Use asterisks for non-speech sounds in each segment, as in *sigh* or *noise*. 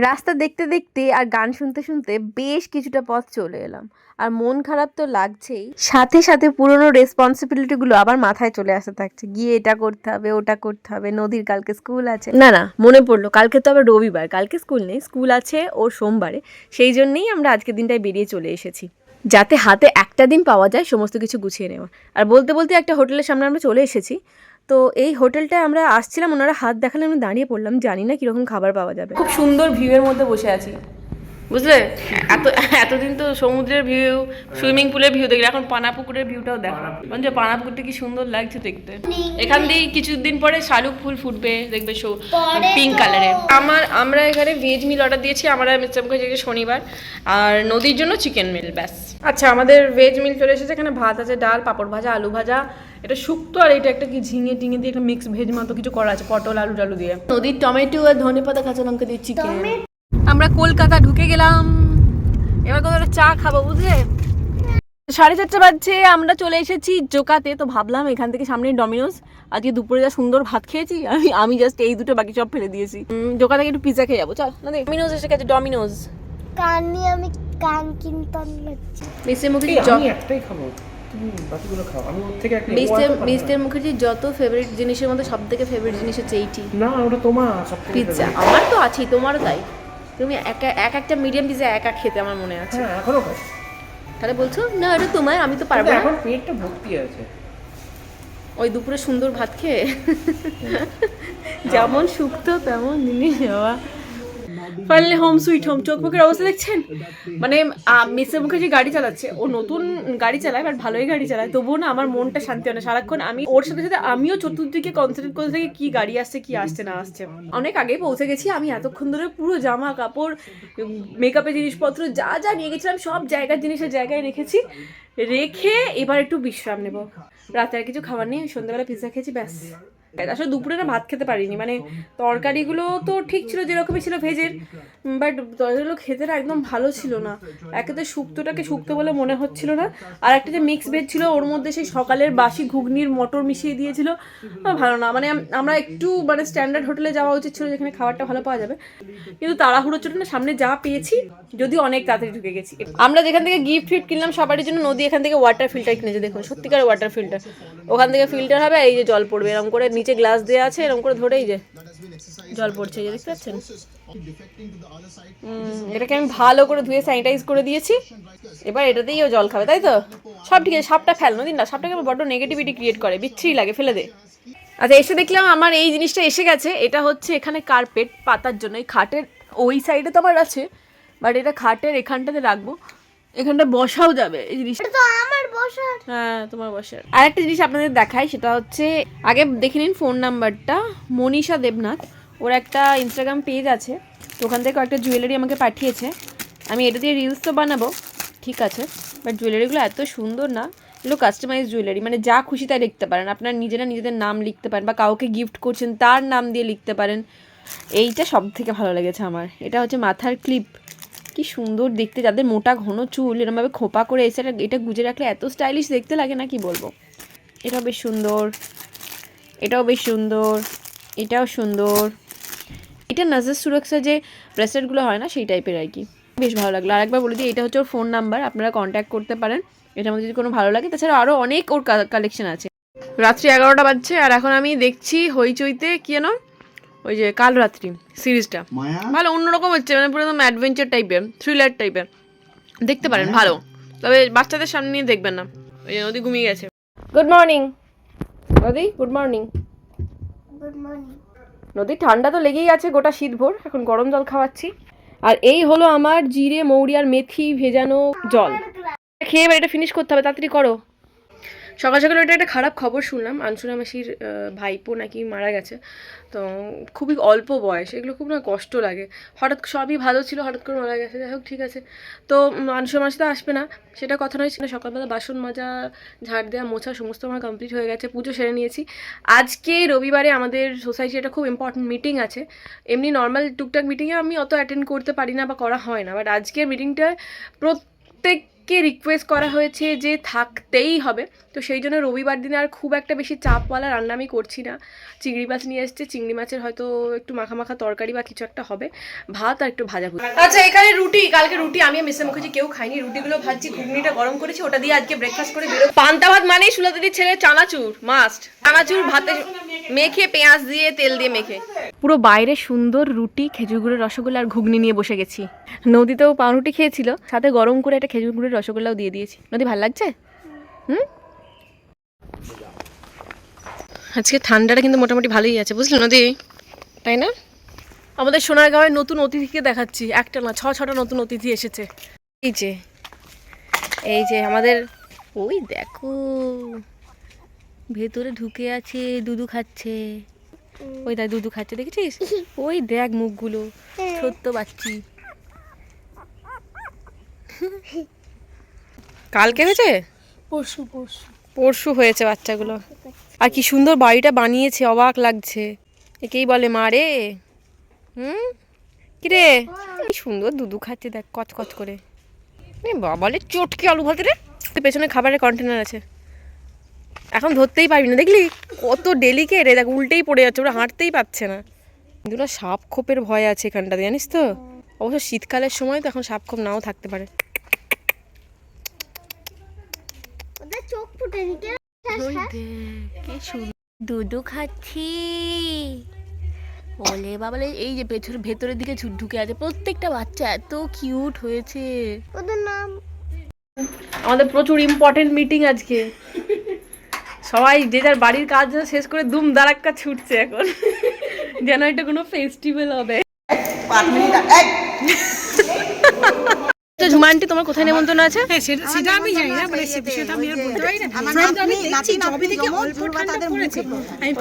রাস্তা দেখতে দেখতে আর গান শুনতে শুনতে বেশ কিছুটা পথ চলে এলাম। আর মন খারাপ তো লাগছেই। সাথে সাথে পুরনো রেসপন্সিবিলিটিগুলো আবার মাথায় চলে আসতে থাকছে। গিয়ে এটা করতে হবে, ওটা করতে হবে। নদীর কালকে স্কুল আছে। না না, মনে পড়ল। কালকে তো আবার রবিবার। কালকে স্কুল নেই স্কুল আছে ও সোমবারে। সেই জন্যেই আমরা আজকের দিনটায় বেরিয়ে চলে এসেছি। যাতে হাতে একটা দিন পাওয়া যায় সমস্ত কিছু গুছিয়ে নেওয়া। আর বলতে বলতে একটা হোটেলের সামনে আমরা চলে এসেছি। তো এই হোটেলটায় আমরা আসছিলাম, ওনারা হাত দেখালে আমি দাঁড়িয়ে পড়লাম, জানি না কীরকম খাবার পাওয়া যাবে। খুব সুন্দর ভিউয়ের মধ্যে বসে আছি। বুঝলে? এত এতদিন তো সমুদ্রের ভিউ সুইমিং পুলের ভিউ দেখলে এখন পানাপুকুরের ভিউটাও দেখো। বলছে পানাপুকুরটা কি সুন্দর লাগছে দেখতে। এখান দিয়ে কিছুদিন পরে শালুক ফুল ফুটবে দেখবে পিঙ্ক কালারের আমার আমরা এখানে ভেজ মিল অর্ডার দিয়েছি আমরা মিস্টার মুখার্জিকে শনিবার আর নদীর জন্য চিকেন মিল ব্যাস। আচ্ছা আমাদের ভেজ মিল চলে এসেছে এখানে ভাত আছে ডাল পাপড় ভাজা আলু ভাজা। এটা শুক্তো আর এটা একটা কি ঝিঙে টিঙে দিয়ে একটা মিক্স ভেজ মতো কিছু করা আছে পটল আলু টালু দিয়ে। নদীর টমেটো আর ধনে পাতা কাঁচা লঙ্কা দিয়ে চিকেন আমরা কলকাতা ঢুকে গেলাম। এবার কোথাও একটা চা খাব বুঝলে? সাড়ে চারটে বাজছে আমরা চলে এসেছি জোকাতে। তো ভাবলাম এখান থেকে সামনে ডমিনোস। আজকে দুপুরে যা সুন্দর ভাত খেয়েছি আমি আমি জাস্ট এই দুটো বাকি সব ফেলে দিয়েছি। জোকা থেকে একটু পিৎজা খেয়ে যাব চল না দেখ ডমিনোজ এসে গেছে ডমিনোজ কান নিয়ে আমি কান কিনতাম মুখার্জি এই, আমি একটাই খাব। তুমি বাকিগুলো খাও। আমি ওর থেকে একটা মিস্টার। মিস্টার যত ফেভারিট জিনিসের মধ্যে সব থেকে ফেভারিট জিনিস হচ্ছে এইটি। না ওটা তোমার পিৎজা আমার তো আছেই তোমারও তাই। তুমি এক এক একটা মিডিয়াম পিৎজা একা খেতে আমার মনে আছে। হ্যাঁ এখনও খাই। তাহলে বলছো না এটা তোমার আমি তো পারব না। এখন পেটটা ভর্তি আছে। ওই দুপুরে সুন্দর ভাত খেয়ে। যেমন সুক্ত তেমন জিনিস যাওয়া ফাইনালি হোম সুইট, হোম চোখ মুখের অবস্থা দেখছেন? মানে মিসের যে গাড়ি চালাচ্ছে, ও নতুন গাড়ি চালায় বাট ভালোই গাড়ি চালায়। তবুও না আমার মনটা শান্তি হয় না। সারাক্ষণ আমি, ওর সাথে সাথে আমিও চতুর্দিকে কনসেন্ট্রেট করতে থাকি, কি গাড়ি আসছে, কি আসছে, না আসছে। অনেক আগে পৌঁছে গেছি, আমি এতক্ষণ ধরে পুরো জামা কাপড় মেকআপের জিনিসপত্র যা যা নিয়ে গেছিলাম, সব জায়গার জিনিসের জায়গায় রেখেছি। রেখে এবার একটু বিশ্রাম নেব। রাতে আর কিছু খাবার নেই, সন্ধ্যাবেলা পিৎজা খেয়েছি, ব্যাস। আসলে দুপুরে না ভাত খেতে পারিনি। মানে তরকারিগুলো তো ঠিক ছিল যেরকমই ছিল ভেজের বাট তরকারিগুলো খেতে না একদম ভালো ছিল না। একেতে শুক্তোটাকে শুক্তো বলে মনে হচ্ছিল না। আর একটা যে মিক্স ভেজ ছিল ওর মধ্যে সেই সকালের বাসি ঘুগনির মটর মিশিয়ে দিয়েছিল ভালো না। মানে আমরা একটু মানে স্ট্যান্ডার্ড হোটেলে যাওয়া উচিত ছিল যেখানে খাবারটা ভালো পাওয়া যাবে। কিন্তু তাড়াহুড়ো চোটে না সামনে যা পেয়েছি যদি অনেক তাড়াতাড়ি ঢুকে গেছি। আমরা যেখান থেকে গিফট ফিফট কিনলাম সবারই জন্য নদী এখান থেকে ওয়াটার ফিল্টার কিনেছে দেখুন সত্যিকার ওয়াটার ফিল্টার ওখান থেকে ফিল্টার হবে এই যে জল পড়বে এরকম করে নিচে গ্লাস দেওয়া আছে এরকম করে ধরেই যে জল পড়ছে যে দেখতে পাচ্ছেন? এটাকে আমি ভালো করে ধুয়ে স্যানিটাইজ করে দিয়েছি। এবার এটাতেই ও জল খাবে, তাই তো? সব ঠিক আছে, সাপটা ফেল, নদীন না সাপটাকে বড্ড নেগেটিভিটি ক্রিয়েট করে, বিচ্ছিরি লাগে, ফেলে দে। আচ্ছা এসে দেখলাম আমার এই জিনিসটা এসে গেছে, এটা হচ্ছে এখানে কার্পেট পাতার জন্য, এই খাটের, ওই সাইডে তো আমার আছে বাট এটা খাটের এখানটাতে রাখব। এখানটা বসাও যাবে এই জিনিসটা তো আমার বসার। হ্যাঁ তোমার বসার। আরেকটা জিনিস আপনাদের দেখাই সেটা হচ্ছে আগে দেখে নিন ফোন নাম্বারটা মনীষা দেবনাথ। ওর একটা ইনস্টাগ্রাম পেজ আছে তো ওখান থেকে কয়েকটা জুয়েলারি আমাকে পাঠিয়েছে। আমি এটা দিয়ে রিলস তো বানাবো ঠিক আছে বাট জুয়েলারিগুলো এত সুন্দর না। এগুলো কাস্টমাইজ জুয়েলারি মানে যা খুশি তাই লিখতে পারেন। আপনার নিজেরা নিজেদের নাম লিখতে পারেন বা কাউকে গিফট করছেন তার নাম দিয়ে লিখতে পারেন। এইটা সব থেকে ভালো লেগেছে আমার। এটা হচ্ছে মাথার ক্লিপ কি সুন্দর দেখতে, যাদের মোটা ঘন চুল, এরমভাবে খোপা করে এসে এটা- গুজে রাখলে এত স্টাইলিশ দেখতে লাগে না কি বলব? এটাও বেশ সুন্দর, এটাও বেশ সুন্দর, এটাও সুন্দর। এটা নাজার সুরক্ষা যে ব্রেসলেটগুলো হয় না, সেই টাইপের আর কি। বেশ ভালো লাগল। আর একবার বলে দিই, এটা হচ্ছে ওর ফোন নাম্বার আপনারা কন্ট্যাক্ট করতে পারেন। এটা মধ্যে যদি কোনো ভালো লাগে, তাছাড়া আরও অনেক ওর কালেকশন আছে। রাত্রি এগারোটা বাজছে, আর এখন আমি দেখছি হইচইতে কি যেন? ওই যে কাল রাত্রি সিরিজটা। ভালো অন্যরকম হচ্ছে মানে পুরো একদম অ্যাডভেঞ্চার টাইপের থ্রিলার টাইপের দেখতে পারেন ভালো। তবে বাচ্চাদের সামনে নিয়ে দেখবেন না। ওই যে নদী ঘুমিয়ে গেছে। গুড মর্নিং নদী গুড মর্নিং গুড মর্নিং নদীর ঠান্ডা তো লেগেই আছে গোটা শীত ভোর এখন গরম জল খাওয়াচ্ছি। আর এই হলো আমার জিরে মৌরি আর মেথি ভেজানো জল। খেয়ে এবার এটা ফিনিশ করতে হবে তাড়াতাড়ি করো। সকাল সকাল এটা একটা খারাপ খবর শুনলাম। আনসুরা মাসির ভাইপো নাকি মারা গেছে। তো খুবই অল্প বয়স, এগুলো খুব না কষ্ট লাগে। হঠাৎ সবই ভালো ছিল, হঠাৎ করে মারা গেছে। যাই হোক, ঠিক আছে। তো আনসুরা মাসি তো আসবে না। সেটা কথা নয়, সেটা সকালবেলা বাসন মাজা, ঝাড় দেওয়া মোছা, সমস্ত আমার কমপ্লিট হয়ে গেছে। পুজো সেরে নিয়েছি। আজকে রবিবারে আমাদের সোসাইটির একটা খুব ইম্পর্টেন্ট মিটিং আছে। এমনি নর্মাল টুকটাক মিটিংয়ে আমি অত অ্যাটেন্ড করতে পারি না বা করা হয় না। বাট আজকের মিটিংটায় প্রত্যেক অনেককে রিকোয়েস্ট করা হয়েছে যে থাকতেই হবে। তো সেই জন্য রবিবার দিনে আর খুব একটা বেশি চাপওয়ালা রান্না আমি করছি না। চিংড়ি মাছ নিয়ে এসছে, চিংড়ি মাছের হয়তো একটু মাখা মাখা তরকারি বা কিছু একটা হবে। ভাত আর একটু ভাজা আচ্ছা এখানে রুটি, কালকে রুটি আমি মিসে মুখার্জি কেউ খাইনি। রুটিগুলো ভাজছি, ঘুগনিটা গরম করেছি, ওটা দিয়ে আজকে ব্রেকফাস্ট করে বেরো পান্তা ভাত মানেই সুলতাদির ছেলে চানাচুর মাস্ট চানাচুর ভাতে মেখে পেঁয়াজ দিয়ে তেল দিয়ে মেখে। পুরো বাইরে সুন্দর রুটি, খেজুর গুড়ের রসগোল্লা আর ঘুগনি নিয়ে বসে গেছি। নদীতেও পাউরুটি খেয়েছিল, সাথে গরম করে একটা খেজুর গুড়ের রসগোল্লাও দিয়ে দিয়েছি। নদী ভালো লাগছে? হুম? আজকে ঠান্ডাটা কিন্তু মোটামুটি ভালোই আছে বুঝলি নদী? তাই না? আমাদের সোনারগাঁওয়ের নতুন অতিথিকে দেখাচ্ছি। একটা না ছ ছটা নতুন অতিথি এসেছে। এই যে এই যে আমাদের ওই দেখো ভেতরে ঢুকে আছে দুধু খাচ্ছে। ওই দেখ দুধু খাচ্ছে দেখেছিস? ওই দেখ মুখগুলো ছোট্ট বাচ্চি। কালকে হয়েছে? পশু পশু পরশু হয়েছে বাচ্চাগুলো। আর কি সুন্দর বাড়িটা বানিয়েছে অবাক লাগছে। একেই বলে মা রে। হুম? কিরে কি সুন্দর দুধু খাচ্ছে দেখ কচ কচ করে। এ বাবালে চটকে আলু ভাতে রে। পেছনে খাবারের কন্টেনার আছে। এখন ধরতেই পারবি না। দেখলি? কত ডেলিকে রে দেখ উল্টেই পড়ে যাচ্ছে ওরা হাঁটতেই পাচ্ছে না। দুটো সাপ খোপের ভয় আছে এখানটাতে জানিস তো? অবশ্য শীতকালের সময় তো এখন সাপ খোপ নাও থাকতে পারে ওদের চোখ ফুটে নিকে ওই দেখ, দুধু খাচ্ছি। ওলে বাবালে এই যে পেছনে ভেতরের দিকে ঢুকে আছে প্রত্যেকটা বাচ্চা এত কিউট হয়েছে। ওদের নাম? আমাদের প্রচুর ইম্পর্টেন্ট মিটিং আজকে। সবাই যে যার বাড়ির কাজ শেষ করে দুম দারাক্কা ছুটছে এখন। যেন এটা কোনো ফেস্টিভ্যাল হবে। তো ঝুমান্টি তোমার কোথায় নেমন্তন্ন আছে? হ্যাঁ সেটা সেটা আমি জানি না মানে সে বিষয়টা আমি আর বলতে পারি না। আমি আমি দেখছি থেকে অল্প ঠান্ডা পড়েছে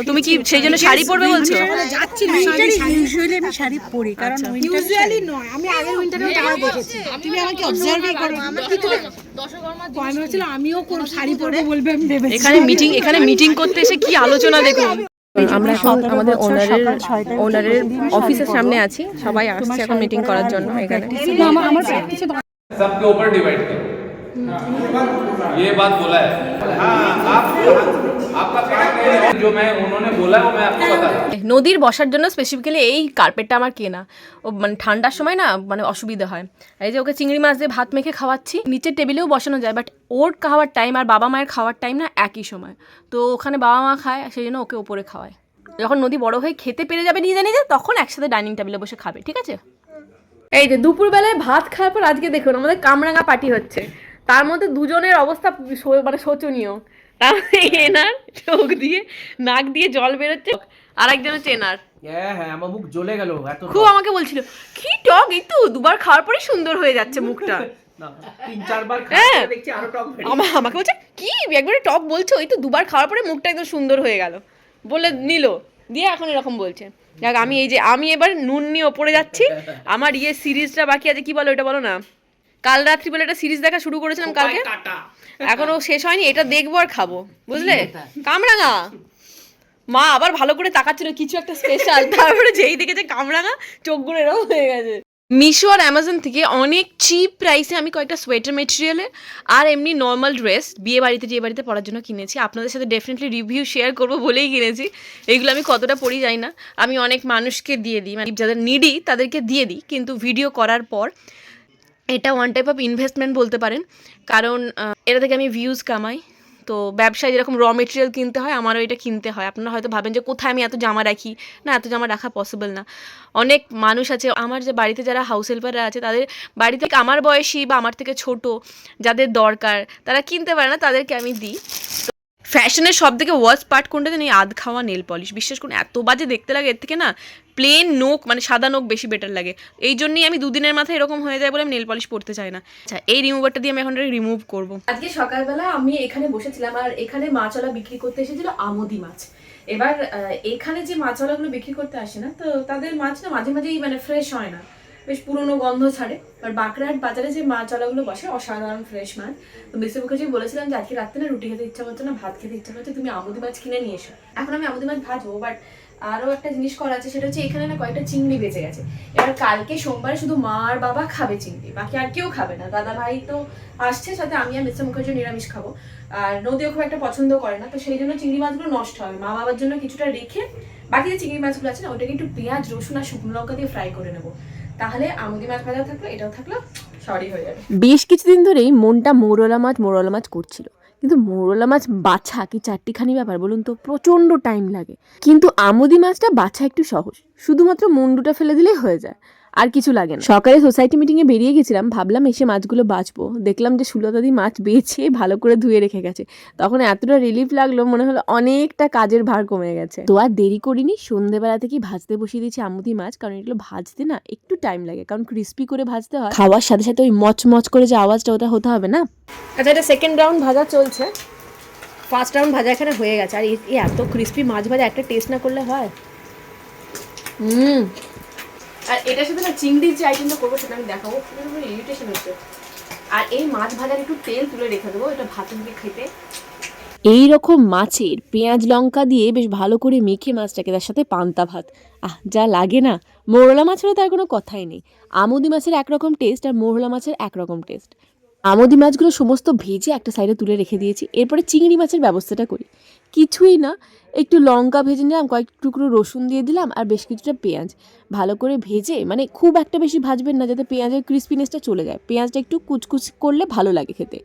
তুমি কি সেই জন্য শাড়ি পরবে বলছো? যাচ্ছি উইন্টারে ইউজুয়ালি আমি শাড়ি পরি কারণ ইউজুয়ালি নয় আমি উইন্টারেও দেখেছি। তুমি আমাকে অবজার্ভই করো। কি তুমি আমি আমিও কোন শাড়ি পরবো বলবে আমি ভেবেছি। এখানে মিটিং এখানে মিটিং করতে এসে কি আলোচনা দেখুন? আমরা এখন আমাদের ওনারের ওনারের অফিসের সামনে আছি। সবাই আসছে এখন মিটিং করার জন্য এখানে। सबके ऊपर डिवाइड करो ये बात बोला है हाँ आप आपका काम है जो मैं उन्होंने बोला है वो मैं आपको बता रहा हूँ নদীর বসার জন্য স্পেসিফিক্যালি এই কার্পেটটা আমার কেনা ও মানে ঠান্ডার সময় না মানে অসুবিধা হয় এই যে ওকে চিংড়ি মাছ দিয়ে ভাত মেখে খাওয়াচ্ছি নিচের টেবিলেও বসানো যায় বাট ওর খাওয়ার টাইম আর বাবা মায়ের খাওয়ার টাইম না একই সময় তো ওখানে বাবা মা খায় সেই জন্য ওকে ওপরে খাওয়ায় যখন নদী বড় হয়ে খেতে পেরে যাবে নিজে নিজে তখন একসাথে ডাইনিং টেবিলে বসে খাবে ঠিক আছে এই যে দুপুরবেলায় ভাত খাওয়ার পর আজকে দেখুন আমাদের কামরাঙা পার্টি হচ্ছে। তার মধ্যে দুজনের অবস্থা মানে শোচনীয়। তার এনার চোখ দিয়ে নাক দিয়ে জল বেরোচ্ছে। আর একজন হচ্ছে এনার। হ্যাঁ হ্যাঁ খুব আমাকে বলছিল কি টক এই তো দুবার খাওয়ার পরে সুন্দর হয়ে যাচ্ছে মুখটা। *laughs* হ্যাঁ। আমাকে বলছে কি একবারে টক বলছো? ওই তো দুবার খাওয়ার পরে মুখটা একদম সুন্দর হয়ে গেল। বলে নিল দিয়ে এখন এরকম বলছে। দেখ আমি এই যে আমি এবার নুন নিয়ে ওপরে যাচ্ছি। আমার ইয়ে সিরিজটা বাকি আছে কি বলো এটা বলো না? কাল রাত্রি বলে একটা সিরিজ দেখা শুরু করেছিলাম কালকে। এখনও শেষ হয়নি এটা দেখব আর খাব বুঝলে? কামরাঙা। মা আবার ভালো করে তাকাচ্ছিল কিছু একটা স্পেশাল তারপরে যেই দেখেছে কামরাঙা চোখগুলো এরকম হয়ে গেছে। মিশো আর অ্যামাজন থেকে অনেক চিপ প্রাইসে আমি কয়েকটা সোয়েটার মেটেরিয়ালে আর এমনি নর্মাল ড্রেস বিয়ে বাড়িতে যে বাড়িতে পরার জন্য কিনেছি। আপনাদের সাথে ডেফিনেটলি রিভিউ শেয়ার করব বলেই কিনেছি। এগুলো আমি কতটা পরি যাই না। আমি অনেক মানুষকে দিয়ে দিই মানে যাদের নিডি তাদেরকে দিয়ে দিই। কিন্তু ভিডিও করার পর এটা ওয়ান টাইপ অফ ইনভেস্টমেন্ট বলতে পারেন। কারণ এটা থেকে আমি ভিউজ কামাই। তো ব্যবসায় যেরকম র মেটেরিয়াল কিনতে হয়, আমারও এটা কিনতে হয়। আপনারা হয়তো ভাবেন যে কোথায় আমি এত জামা রাখি? না, এত জামা রাখা পসিবল না। অনেক মানুষ আছে, আমার যে বাড়িতে যারা হাউস হেল্পাররা আছে, তাদের বাড়িতে আমার বয়সী বা আমার থেকে ছোট যাদের দরকার, তারা কিনতে পারে না, তাদেরকে আমি দিই। ফ্যাশনের সব থেকে ওয়ার্স্ট পার্ট কোনটা জানি আধ খাওয়া নেল পলিশ বিশ্বাস করুন, এত বাজে দেখতে লাগে, এর থেকে না প্লেন নোক মানে সাদা নোক বেশি বেটার লাগে। এই জন্যই আমি দুদিনের মাথায় এরকম হয়ে যায় বলে আমি নেল পলিশ পড়তে চাই না। আচ্ছা এই রিমুভারটা দিয়ে আমি এখন রিমুভ করব। আজকে সকালবেলা আমি এখানে বসেছিলাম, আর এখানে মাছওয়ালা বিক্রি করতে এসেছিল আমদি মাছ। এবার এখানে যে মাছওয়ালাগুলো বিক্রি করতে আসে না, তো তাদের মাছ না মাঝে মাঝেই মানে ফ্রেশ হয় না। বেশ পুরনো গন্ধ ছাড়ে। আর বাঁকড়াহাট বাজারে যে মাছওয়ালাগুলো বসে, অসাধারণ ফ্রেশ মাছ। তো বেশি মুখার্জি বলেছিলাম যে, আজকে রাত্রে না রুটি খেতে ইচ্ছা করছে না, ভাত খেতে ইচ্ছা করছে, তুমি আমুদি মাছ কিনে নিয়ে এসো। এখন আমি আমুদি মাছ ভাজবো বাট আরও একটা জিনিস করা আছে, সেটা হচ্ছে এখানে না কয়েকটা চিংড়ি বেঁচে গেছে। এবার কালকে সোমবারে শুধু মা আর বাবা খাবে চিংড়ি, বাকি আর কেউ খাবে না। দাদা ভাই তো আসছে, সাথে আমি আর মিস্টার মুখার্জি নিরামিষ খাব। আর নদীও খুব একটা পছন্দ করে না, তো সেই জন্য চিংড়ি মাছগুলো নষ্ট হবে। মা বাবার জন্য কিছুটা রেখে বাকি যে চিংড়ি মাছগুলো আছে না, ওটাকে একটু পেঁয়াজ, রসুন আর শুকনো লঙ্কা দিয়ে ফ্রাই করে নেব। তাহলে আমুদি মাছ ভাজা থাকল, এটাও থাকল, সরি হয়ে যাবে। বেশ কিছুদিন ধরেই মনটা মোরলা মাছ মোরলা মাছ করছিল। কিন্তু মোরলা মাছ বাছা কি চারটিখানি ব্যাপার বলুন তো? প্রচণ্ড টাইম লাগে। কিন্তু আমুদি মাছটা বাছা একটু সহজ। শুধুমাত্র মুন্ডুটা ফেলে দিলেই হয়ে যায়। আর কিছু লাগে না। সকালে সোসাইটি মিটিংয়ে বেরিয়ে গেছিলাম ভাবলাম এসে মাছগুলো বাঁচবো। দেখলাম যে সুলতাদি মাছ বেছে ভালো করে ধুয়ে রেখে গেছে। তখন এতটা রিলিফ লাগল মনে হলো অনেকটা কাজের ভার কমে গেছে। তো আর দেরি করিনি সন্ধেবেলা থেকেই ভাজতে বসিয়ে দিয়েছি আমুদি মাছ কারণ এগুলো ভাজতে না একটু টাইম লাগে কারণ ক্রিস্পি করে ভাজতে হয়। খাওয়ার সাথে সাথে ওই মচমচ করে যে আওয়াজটা ওটা হতে হবে না? আচ্ছা এটা সেকেন্ড রাউন্ড ভাজা চলছে। ফার্স্ট রাউন্ড ভাজা এখানে হয়ে গেছে। আর এত ক্রিস্পি মাছ ভাজা একটা টেস্ট না করলে হয়। হুম। আর এটার সাথে না চিংড়ির যে আইটেমটা করব সেটা আমি দেখাবো। ইরিটেশন হচ্ছে। আর এই মাছ ভাজার একটু তেল তুলে রেখে দেবো, এটা ভাতের দিকে খেতে। এই রকম মাছের পেঁয়াজ লঙ্কা দিয়ে বেশ ভালো করে মেখে মাছটাকে তার সাথে পান্তা ভাত। আহ, যা লাগে না। মোরলা মাছেরও তার কোনো কথাই নেই। আমুদি মাছের একরকম টেস্ট আর মোরলা মাছের একরকম টেস্ট আমুদি মাছগুলো সমস্ত ভেজে একটা সাইডে তুলে রেখে দিয়েছি। এরপরে চিংড়ি মাছের ব্যবস্থাটা করি। কিছুই না, একটু লঙ্কা ভেজে নিলাম, কয়েক টুকরো রসুন দিয়ে দিলাম, আর বেশ কিছুটা পেঁয়াজ। ভালো করে ভেজে মানে খুব একটা বেশি ভাজবেন না, যাতে পেঁয়াজের ক্রিস্পিনেসটা চলে যায়। পেঁয়াজটা একটু কুচকুচ করলে ভালো লাগে খেতে।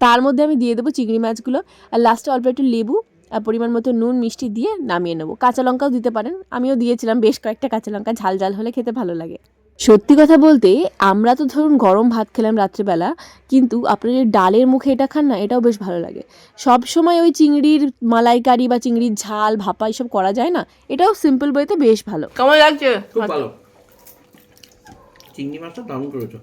তার মধ্যে আমি দিয়ে দেবো চিংড়ি মাছগুলো, আর লাস্টে অল্প একটু লেবু, আর পরিমাণ মতো নুন, মিষ্টি দিয়ে নামিয়ে নেব। কাঁচা লঙ্কাও দিতে পারেন, আমিও দিয়েছিলাম, বেশ কয়েকটা কাঁচা লঙ্কা ঝাল ঝাল হলে খেতে ভালো লাগে। সত্যি কথা বলতে আমরা তো ধরুন গরম ভাত খেলাম রাত্রেবেলা কিন্তু আপনার যে ডালের মুখে এটা খান না এটাও বেশ ভালো লাগে। সব সময় ওই চিংড়ির মালাইকারি বা চিংড়ির ঝাল ভাপা এসব করা যায় না এটাও সিম্পল বইতে বেশ ভালো। কেমন লাগছে? খুব ভালো। চিংড়ি মাছটা দারুণ করেছ।